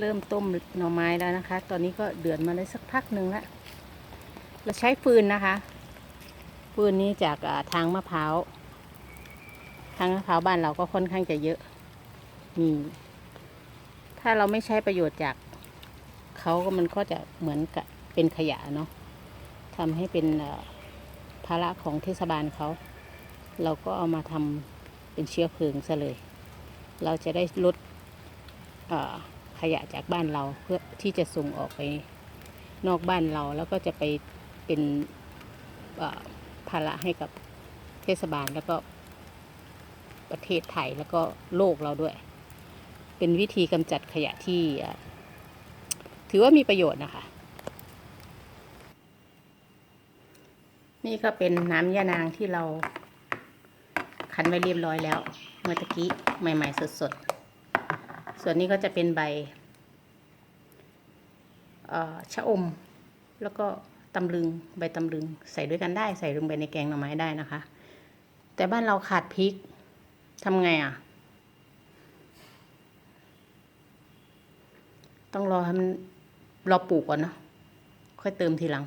เริ่มต้มหน่อไม้แล้วนะคะ ตอนนี้ก็เดือดมาได้สักพักหนึ่งแล้วเราใช้ฟืนนะคะ ฟืนนี้จากทางมะพร้าว ทางมะพร้าวบ้านเราก็ค่อนข้างจะเยอะมีถ้าเราไม่ใช้ประโยชน์จากเขาก็มันก็จะเหมือนกับเป็นขยะเนาะทำให้เป็นภาระของเทศบาลเขา เราก็เอามาทำเป็นเชื้อเพลิงซะเลย เราจะได้ลดอ่อ ขยะจากบ้านเราเพื่อที่จะส่งออกไปนอกบ้านเราแล้วก็จะไปเป็นภาระให้กับเทศบาลแล้วก็ประเทศไทยแล้วก็โลกเราด้วย เป็นวิธีกำจัดขยะที่ถือว่ามีประโยชน์นะคะ นี่ก็เป็นน้ำยานางที่เราคั้นไว้เรียบร้อยแล้ว เมื่อตะกี้ใหม่ ๆ สด ๆ ส่วนนี้ก็จะเป็นใบชะอม แล้วก็ตำลึงใบตำลึง ใส่ด้วยกันได้ใส่ลงไปในแกงหน่อไม้ได้นะคะ แต่บ้านเราขาดพริกทำไงอะ ต้องรอให้มันรอปลูกก่อนเนาะค่อยเติมทีหลัง